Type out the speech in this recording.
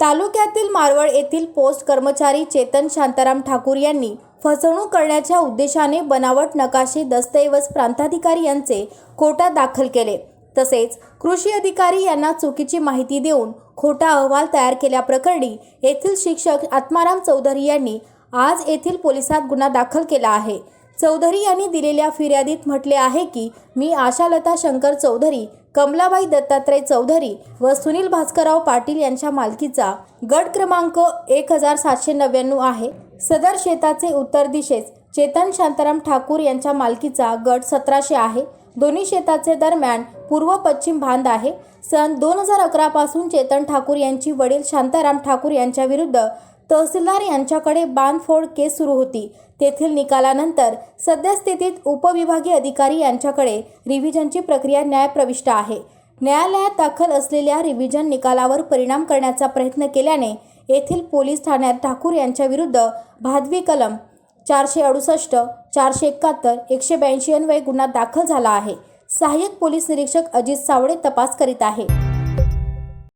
तालुक्यातील मारवळ येथील पोस्ट कर्मचारी चेतन शांताराम ठाकूर यांनी फसवणूक करण्याच्या उद्देशाने बनावट नकाशे दस्तऐवज प्रांताधिकारी यांचे खोटा दाखल केले. तसेच कृषी अधिकारी यांना चुकीची माहिती देऊन खोटा अहवाल तयार केल्याप्रकरणी येथील शिक्षक आत्माराम चौधरी यांनी आज येथील पोलिसात गुन्हा दाखल केला आहे. चौधरी यांनी दिलेल्या फिर्यादीत म्हटले आहे की मी आशालता शंकर चौधरी कमलाबाई दत्तात्रय चौधरी व सुनील भास्करराव पाटील यांच्या मालकीचा गट क्रमांक एक हजार सातशे नव्याण्णव आहे. सदर शेताचे उत्तर दिशेस चेतन शांताराम ठाकूर यांच्या मालकीचा गट सतराशे आहे. दोन्ही शेताचे दरम्यान पूर्व पश्चिम बांध आहे. सन दोन हजार अकरापासून चेतन ठाकूर यांची वडील शांताराम ठाकूर यांच्या विरुद्ध तहसीलदार यांच्याकडे बांधफोड केस सुरू होती. तेथील निकालानंतर सद्यस्थितीत उपविभागीय अधिकारी यांच्याकडे रिव्हिजनची प्रक्रिया न्यायप्रविष्ट आहे. न्यायालयात दाखल असलेल्या रिव्हिजन निकालावर परिणाम करण्याचा प्रयत्न केल्याने येथील पोलीस ठाण्यात ठाकूर यांच्याविरुद्ध भादवी कलम चारशे अडुसष्ट चारशे एकाहत्तर एकशे ब्याऐंशी अन्वये गुन्हा दाखल झाला आहे. सहाय्यक पोलीस निरीक्षक अजित सावळे तपास करीत आहे.